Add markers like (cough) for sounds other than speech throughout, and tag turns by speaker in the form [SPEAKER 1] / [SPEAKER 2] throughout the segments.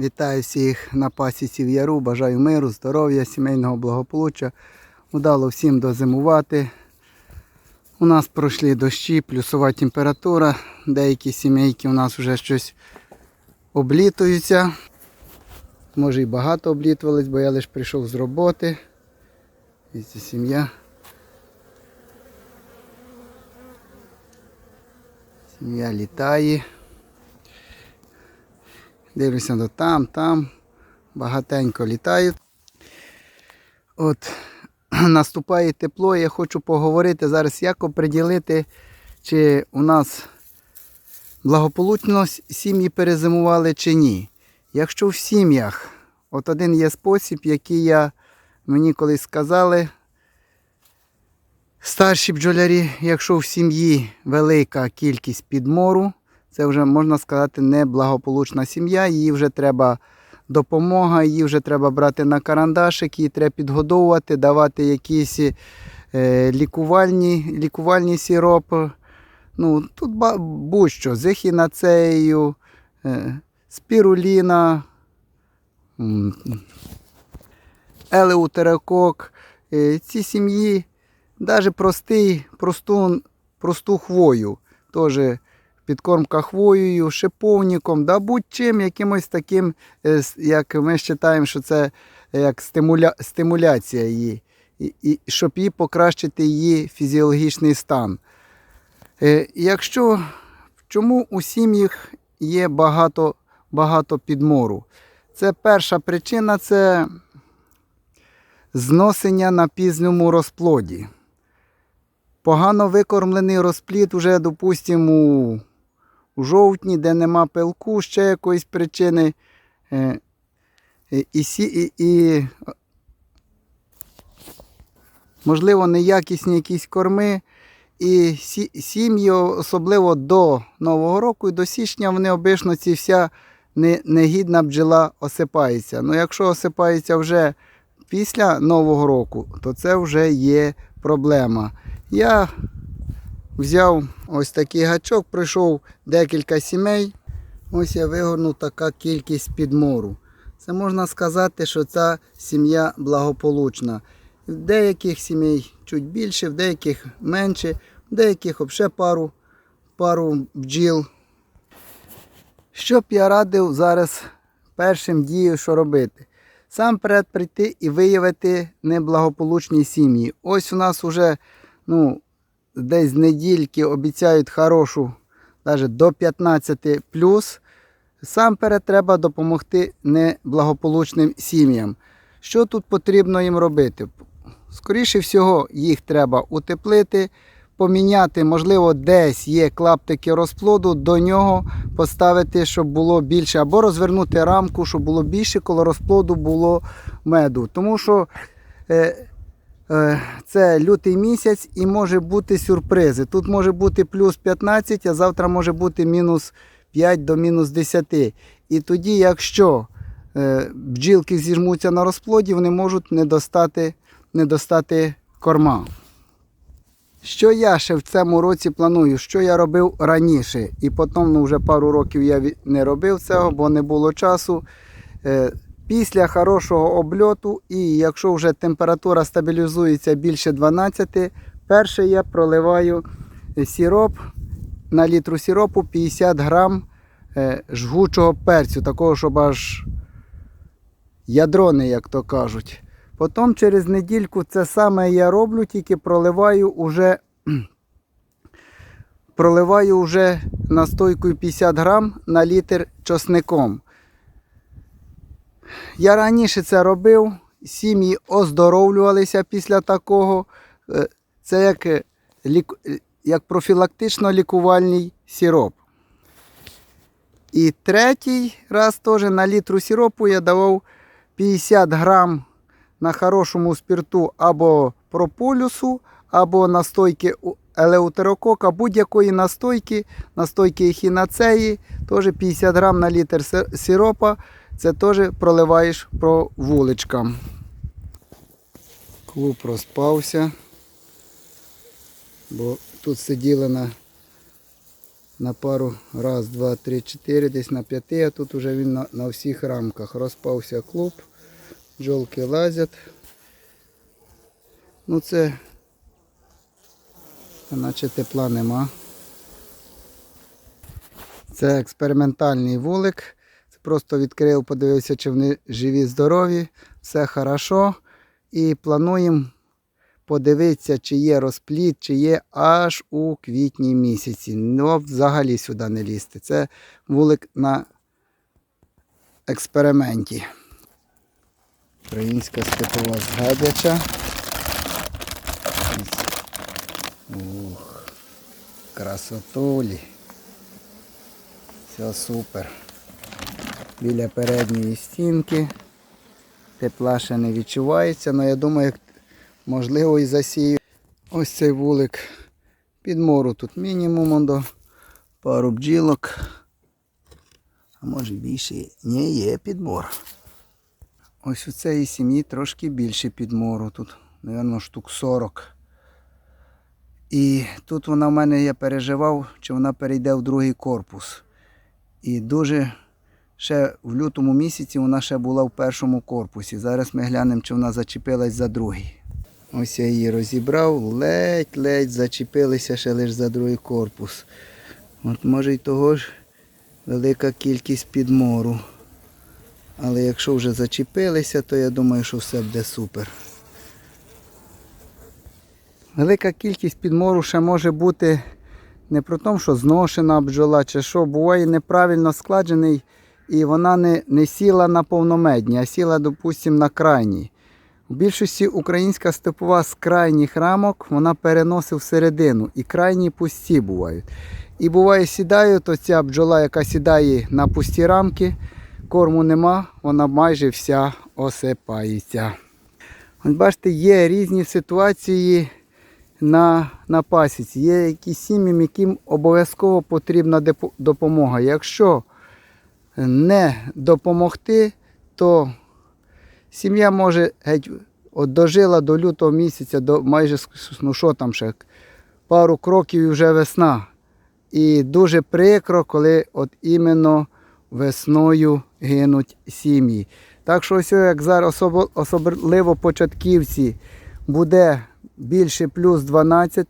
[SPEAKER 1] Вітаю всіх на пасіці в яру. Бажаю миру, здоров'я, сімейного благополуччя. Удало всім дозимувати. У нас пройшли дощі, плюсова температура. Деякі сімейки у нас вже щось облітуються. Може і багато облітувались, бо я лише прийшов з роботи. І ця сім'я. Сім'я літає. Дивлюся до там, там. Багатенько літають. От (clears throat) наступає тепло, я хочу поговорити зараз, як оприділити, чи у нас благополучно сім'ї перезимували чи ні. Якщо в сім'ях, от один є спосіб, який я, мені колись сказали, старші бджолярі, якщо в сім'ї велика кількість підмору, це вже можна сказати неблагополучна сім'я, її вже треба допомога, її вже треба брати на карандашик, її треба підгодовувати, давати якісь е, лікувальні, лікувальні сиропи. Ну, тут будь-що, з ехінацеєю, е, спіруліна, елеутерокок. Е, ці сім'ї, навіть простий, просту, просту хвою, теж підкормка хвоєю, шиповником, да будь-чим, якимось таким, е, як ми вважаємо, що це як стимуля, стимуляція її, і, і, щоб її покращити її фізіологічний стан. Е, Якщо чому у сім'ях є багато, багато підмору? Це перша причина це зносення на пізньому розплоді. Погано викормлений розплід уже, допустимо, у, жовтні, де нема пилку, ще якоїсь причини. Е, і, і, і, можливо, неякісні якісь корми. І сім'ї, особливо до Нового року і до січня, вони обично ці вся негідна бджола осипається. Ну, якщо осипається вже після Нового року, то це вже є проблема. Я взяв ось такий гачок, пройшов декілька сімей. Ось я вигорнув така кількість підмору. Це можна сказати, що ця сім'я благополучна. В деяких сімей чуть більше, в деяких менше, в деяких взагалі пару, пару бджіл. Що б я радив зараз першим дією, що робити? Сам перед прийти і виявити неблагополучні сім'ї. Ось у нас вже ну, десь недільки обіцяють хорошу, навіть до 15 плюс. Сам перед треба допомогти неблагополучним сім'ям. Що тут потрібно їм робити? Скоріше всього, їх треба утеплити, поміняти, можливо, десь є клаптики розплоду, до нього поставити, щоб було більше, або розвернути рамку, щоб було більше, коло розплоду було меду. Тому що е, це лютий місяць і може бути сюрпризи. Тут може бути плюс 15, а завтра може бути мінус 5 до мінус 10. І тоді, якщо е, бджілки зіжмуться на розплоді, вони можуть не достати, не достати корма. Що я ще в цьому році планую, що я робив раніше, і потім ну, вже пару років я не робив цього, бо не було часу. Після хорошого обльоту, і якщо вже температура стабілізується більше 12, перше я проливаю сироп на літру сиропу 50 грам е, жгучого перцю, такого, щоб аж ядрони, як то кажуть. Потім через недільку це саме я роблю, тільки проливаю уже, проливаю уже настойкою 50 грам на літр чосником. Я раніше це робив, сім'ї оздоровлювалися після такого. Е, Це як, е, е, як профілактично лікувальний сироп. І третій раз теж на літру сиропу я давав 50 грам на хорошому спирту або прополюсу, або настойки елеутерокока, будь-якої настойки, настойки ехінацеї, теж 50 грам на літр си- сиропа, це теж проливаєш про вуличкам. Клуб розпався, бо тут сиділи на на пару, раз, два, три, чотири, десь на п'яти, а тут вже він на, на всіх рамках. Розпався клуб, бджолки лазять. Ну це, наче тепла нема. Це експериментальний вулик. Просто відкрив, подивився, чи вони живі, здорові, все хорошо. І плануємо подивитися, чи є розплід, чи є аж у квітні місяці. Ну, взагалі сюди не лізти. Це вулик на експерименті. Українська степова згадяча. Ух, красотулі. Все супер. Біля передньої стінки. Тепла ще не відчувається, але я думаю, можливо і засію. Ось цей вулик підмору тут мінімум до пару бджілок. А може більше Ні, є підмор. Ось у цієї сім'ї трошки більше підмору. Тут, мабуть, штук 40. І тут вона в мене я переживав, чи вона перейде в другий корпус. І дуже ще в лютому місяці вона ще була в першому корпусі. Зараз ми глянемо, чи вона зачепилась за другий. Ось я її розібрав, ледь-ледь зачепилися ще лише за другий корпус. От може й того ж велика кількість підмору. Але якщо вже зачепилися, то я думаю, що все буде супер. Велика кількість підмору ще може бути не про тому, що зношена бджола чи що, буває неправильно складений і вона не, не сіла на повномедні, а сіла, допустимо, на крайній. У більшості українська степова з крайніх рамок вона переносить всередину і крайні пусті бувають. І буває сідає, то ця бджола, яка сідає на пусті рамки, корму нема, вона майже вся осипається. От бачите, є різні ситуації на, на пасіці. Є якісь сім'ям, яким обов'язково потрібна допомога. Якщо не допомогти, то сім'я може геть от дожила до лютого місяця, до майже ну що там ще, пару кроків і вже весна. І дуже прикро, коли от іменно весною гинуть сім'ї. Так що ось як зараз особливо початківці буде більше плюс 12.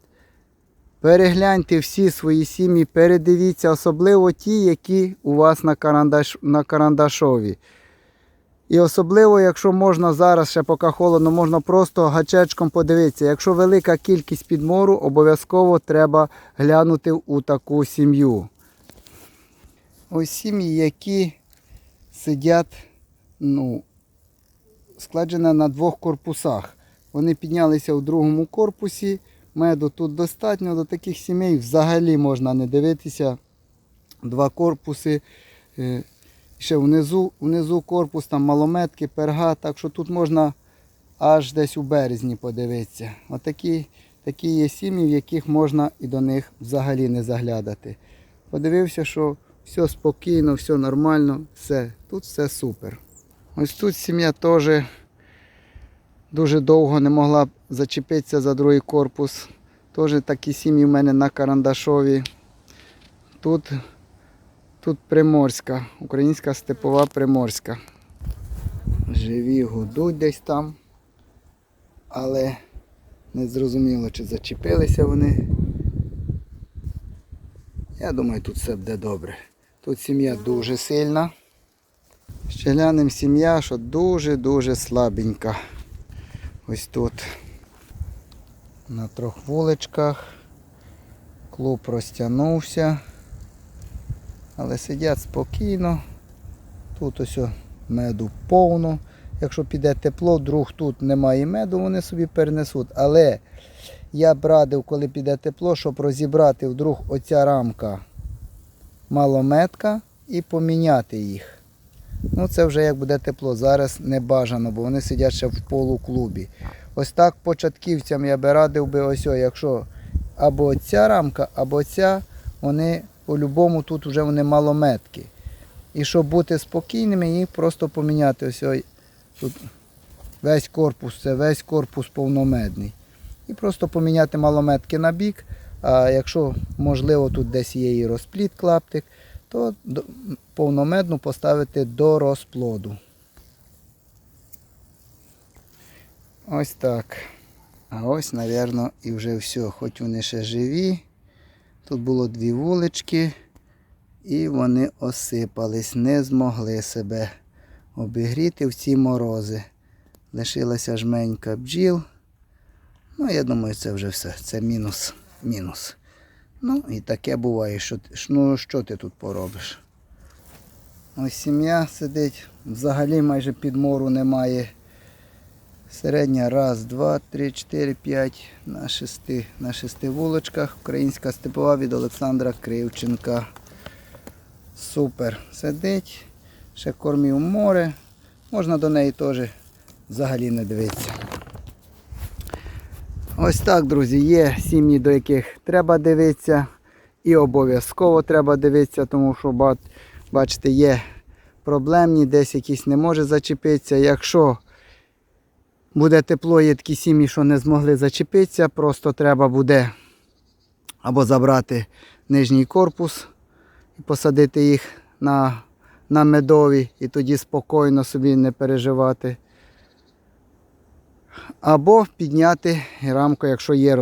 [SPEAKER 1] Перегляньте всі свої сім'ї, передивіться, особливо ті, які у вас на, карандаш, на карандашові. І особливо, якщо можна зараз, ще поки холодно, можна просто гачечком подивитися. Якщо велика кількість підмору, обов'язково треба глянути у таку сім'ю. Ось сім'ї, які сидять, ну, складені на двох корпусах. Вони піднялися у другому корпусі. Меду тут достатньо. До таких сімей взагалі можна не дивитися. Два корпуси. Е, Ще внизу, внизу корпус, там малометки, перга. Так що тут можна аж десь у березні подивитися. Отакі такі є сім'ї, в яких можна і до них взагалі не заглядати. Подивився, що все спокійно, все нормально, все. Тут все супер. Ось тут сім'я теж дуже довго не могла зачепитися за другий корпус. Теж такі сім'ї в мене на карандашові. Тут, тут приморська, українська степова приморська. Живі гудуть десь там, але не зрозуміло, чи зачепилися вони. Я думаю, тут все буде добре. Тут сім'я дуже сильна. Ще глянемо сім'я, що дуже-дуже слабенька. Ось тут на трьох вуличках. Клуб розтягнувся. Але сидять спокійно. Тут ось меду повно. Якщо піде тепло, вдруг тут немає меду, вони собі перенесуть. Але я б радив, коли піде тепло, щоб розібрати вдруг оця рамка малометка і поміняти їх. Ну це вже як буде тепло. Зараз не бажано, бо вони сидять ще в полуклубі. Ось так початківцям я би радив би ось, о, якщо або ця рамка, або ця, вони по-любому тут вже вони малометки. І щоб бути спокійними, їх просто поміняти. Ось ой, тут весь корпус, це весь корпус повномедний. І просто поміняти малометки на бік, А якщо, можливо, тут десь є і розплід клаптик, то повномедну поставити до розплоду. Ось так. А ось, мабуть, і вже все. Хоч вони ще живі. Тут було дві вулички, і вони осипались, не змогли себе обігріти в ці морози. Лишилася жменька бджіл. Ну, я думаю, це вже все. Це мінус. Мінус. Ну, і таке буває, що, ну, що ти тут поробиш? Ось сім'я сидить, взагалі майже підмору немає. Середня раз, два, три, чотири, п'ять на шести, на шести вулочках. Українська степова від Олександра Кривченка. Супер. Сидить. Ще кормів море. Можна до неї теж взагалі не дивитися. Ось так, друзі, є сім'ї, до яких треба дивитися. І обов'язково треба дивитися, тому що бачите, є проблемні, десь якісь не може зачепитися. Якщо буде тепло, є такі сім'ї, що не змогли зачепитися, просто треба буде або забрати нижній корпус і посадити їх на, на медові і тоді спокійно собі не переживати. Або підняти рамку, якщо є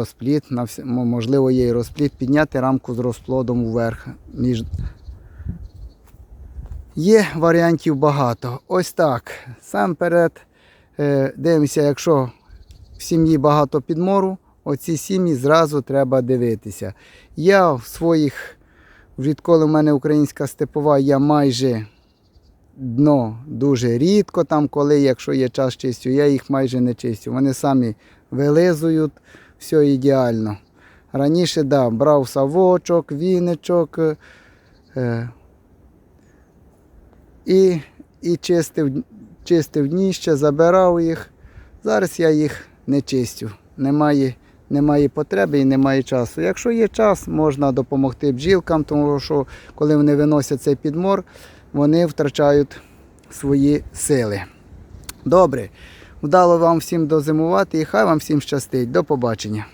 [SPEAKER 1] мо- можливо, є і розплід, підняти рамку з розплодом вверх. Між... Є варіантів багато. Ось так. Сам перед е, дивимося, якщо в сім'ї багато підмору, оці сім'ї зразу треба дивитися. Я в своїх, відколи в мене українська степова, я майже дно дуже рідко там, коли, якщо є час чистю, я їх майже не чистю. Вони самі вилизують, все ідеально. Раніше да, брав савочок, віничок е, і, і чистив, чистив дніще, забирав їх. Зараз я їх не чистю. Немає, немає потреби і немає часу. Якщо є час, можна допомогти бджілкам, тому що коли вони виносять цей підмор, вони втрачають свої сили. Добре, вдало вам всім дозимувати і хай вам всім щастить. До побачення.